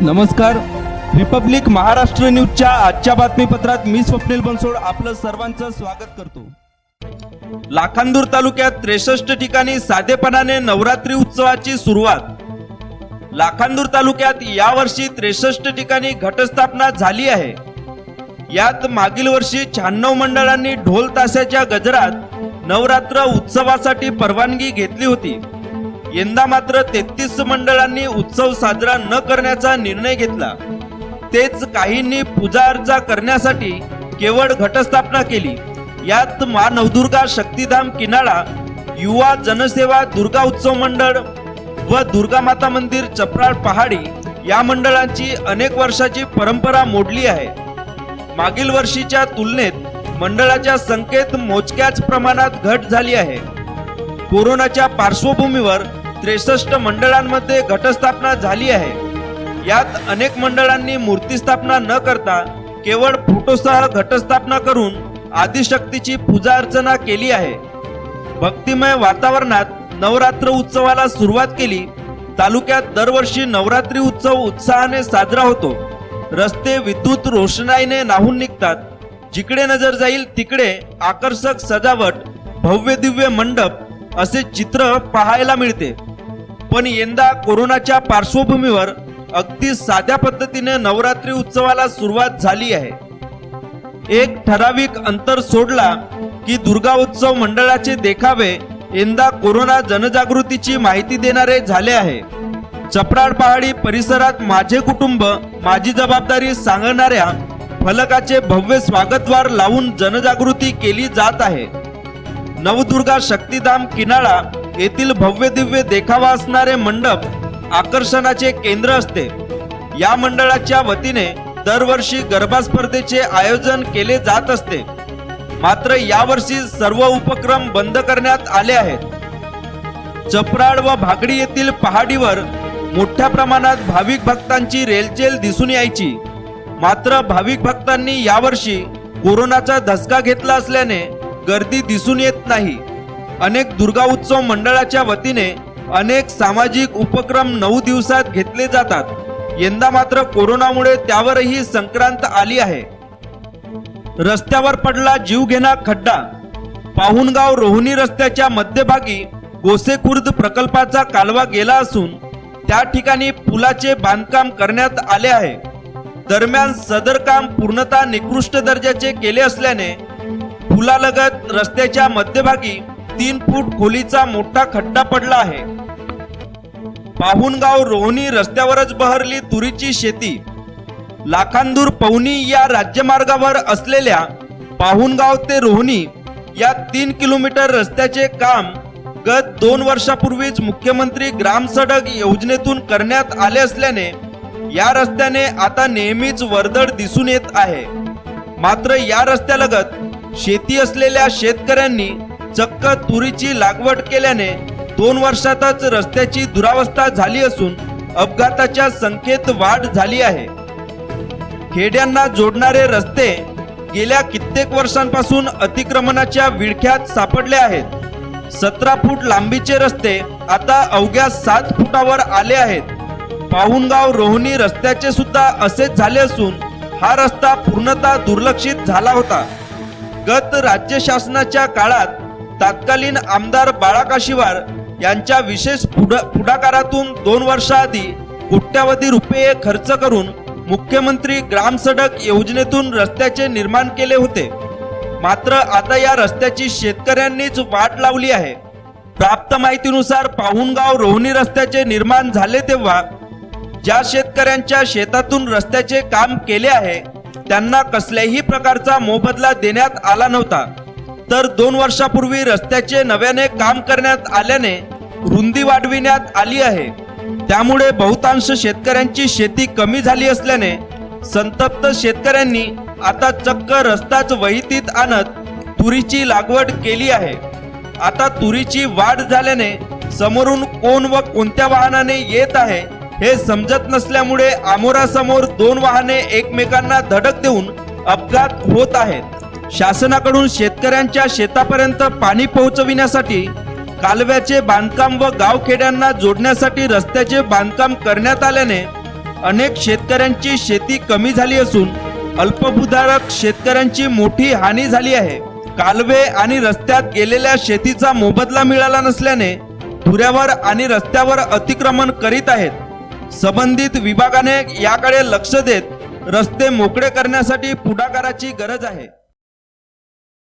नमस्कार. रिपब्लिक महाराष्ट्र न्यूजच्या आजच्या बातमीपत्रात मी स्वप्नील बनसोड आपलं सर्वांचं स्वागत करतो. लाखांदूर तालुक्यात त्रेसष्ट ठिकाणी साधेपणाने नवरात्री उत्सवाची सुरुवात. लाखांदूर तालुक्यात यावर्षी त्रेसष्ट ठिकाणी घटस्थापना झाली आहे. यात मागील वर्षी शहाण्णव मंडळांनी ढोल ताशाच्या गजरात नवरात्र उत्सवासाठी परवानगी घेतली होती. यंदा मात्र तेहतीस मंडळांनी उत्सव साजरा न करण्याचा निर्णय घेतला. तेच काहींनी पूजा अर्चा करण्यासाठी केवळ घटस्थापना केली. यात मा नवदुर्गा शक्तिधाम किनाळा युवा जनसेवा दुर्गा उत्सव मंडळ व दुर्गा माता मंदिर चपराळ पहाडी या मंडळांची अनेक वर्षाची परंपरा मोडली आहे. मागील वर्षीच्या तुलनेत मंडळाच्या संख्येत मोजक्याच प्रमाणात घट झाली आहे. कोरोनाच्या पार्श्वभूमीवर त्रेसष्ट मंडळांमध्ये घटस्थापना झाली आहे. यात अनेक मंडळांनी मूर्ती स्थापना न करता केवळ फोटोसह घटस्थापना करून आदिशक्तीची पूजा अर्चना केली आहे. भक्तिमय वातावरणात नवरात्र उत्सवाला सुरुवात केली. तालुक्यात दरवर्षी नवरात्री उत्सव उत्साहाने साजरा होतो. रस्ते विद्युत रोषणाईने नाहून निघतात. जिकडे नजर जाईल तिकडे आकर्षक सजावट भव्य दिव्य मंडप असे चित्र पाहायला मिळते. पण यंदा कोरोनाच्या पार्श्वभूमीवर अगदी साध्या पद्धतीने नवरात्री उत्सवाला सुरुवात झाली आहे. एक ठराविक अंतर सोडला की दुर्गा उत्सव मंडळाचे देखावे यंदा कोरोना जनजागृतीची माहिती देणारे झाले आहे. चपराड पहाडी परिसरात माझे कुटुंब माझी जबाबदारी सांगणाऱ्या फलकाचे भव्य स्वागतवार लावून जनजागृती केली जात आहे. नवदुर्गा शक्तिधाम किनाळा येथील भव्य दिव्य देखावा असणारे मंडप आकर्षणाचे केंद्र असते. या मंडळाच्या वतीने दरवर्षी गरबा स्पर्धेचे आयोजन केले जात असते. मात्र यावर्षी सर्व उपक्रम बंद करण्यात आले आहेत. चपराड व भागडी येथील पहाडीवर मोठ्या प्रमाणात भाविक भक्तांची रेलचेल दिसून यायची. मात्र भाविक भक्तांनी यावर्षी कोरोनाचा धसका घेतला असल्याने गर्दी दिसून येत नाही. अनेक दुर्गा उत्सव मंडळाच्या वतीने अनेक सामाजिक उपक्रम नऊ दिवसात घेतले जातात. यंदा मात्र कोरोनामुळे त्यावरही संक्रांत आली आहे. रस्त्यावर पडला जीवघेणा खड्डा. पाहुणगाव रोहिणी रस्त्याच्या मध्यभागी गोसेखुर्द प्रकल्पाचा कालवा गेला असून त्या ठिकाणी पुलाचे बांधकाम करण्यात आले आहे. दरम्यान सदर काम पूर्णतः निकृष्ट दर्जाचे केले असल्याने पुलालगत रस्त्याच्या मध्यभागी तीन फूट खोलीचा मोठा खड्डा पडला आहे. पाहुणगाव रोहणी रस्त्यावरच बहरली तुरीची शेती. लाखांदूर पवनी या राज्यमार्गावर असलेल्या पाहुणगाव ते रोहणी या तीन किलोमीटर रस्त्याचे काम गत दोन वर्षापूर्वीच मुख्यमंत्री ग्राम सडक योजनेतून करण्यात आले असल्याने या रस्त्याने आता नेहमीच वर्दळ दिसून येत आहे. मात्र या रस्त्यालगत शेती असलेल्या शेतकऱ्यांनी चक्क तुरीची लागवड केल्याने दोन वर्षातच रस्त्याची दुरावस्था झाली असून अपघाताच्या संख्येत वाढ झाली आहे. खेड्यांना जोडणारे रस्ते गेल्या कित्येक वर्षांपासून अतिक्रमणाच्या विळख्यात सापडले आहेत. सतरा फूट लांबीचे रस्ते आता अवघ्या सात फुटावर आले आहेत. पाहुणगाव रोहणी रस्त्याचे सुद्धा असेच झाले असून हा रस्ता पूर्णतः दुर्लक्षित झाला होता. गत राज्य शासनाच्या काळात तत्कालीन आमदार बाळाकाशिवार यांच्या विशेष पुढ पुढाकारातून दोन वर्षाआधी कोट्यावधी रुपये खर्च करून मुख्यमंत्री ग्राम सडक योजनेतून रस्त्याचे निर्माण केले होते. मात्र आता या रस्त्याची शेतकऱ्यांनीच वाट लावली आहे. प्राप्त माहितीनुसार पाहुणगाव रोहणी रस्त्याचे निर्माण झाले तेव्हा ज्या शेतकऱ्यांच्या शेतातून रस्त्याचे काम केले आहे त्यांना कसल्याही प्रकारचा मोबदला देण्यात आला नव्हता. तर दोन वर्षापूर्वी रस्त्याचे नव्याने काम करण्यात आल्याने रुंदी वाढविण्यात आली आहे. त्यामुळे बहुतांश शेतकऱ्यांची शेती कमी झाली असल्याने संतप्त शेतकऱ्यांनी आता चक्क रस्ताच वहितीत आणत तुरीची लागवड केली आहे. आता तुरीची वाढ झाल्याने समोरून कोण व कोणत्या वाहनाने येत आहे हे समजत नसल्यामुळे आमोरासमोर दोन वाहने एकमेकांना धडक देऊन अपघात होत आहेत. शासनाकडून शेतकऱ्यांच्या शेतापर्यंत पाणी पोहोचविण्यासाठी कालव्याचे बांधकाम व गावखेड्यांना जोडण्यासाठी रस्त्याचे बांधकाम करण्यात आल्याने अनेक शेतकऱ्यांची शेती कमी झाली असून अल्पभूधारक शेतकऱ्यांची मोठी हानी झाली आहे. कालवे आणि रस्त्यात गेलेल्या शेतीचा मोबदला मिळाला नसल्याने धुऱ्यावर आणि रस्त्यावर अतिक्रमण करीत आहेत. संबंधित विभागाने याकडे लक्ष देत रस्ते मोकळे करण्यासाठी पुढाकाराची गरज आहे.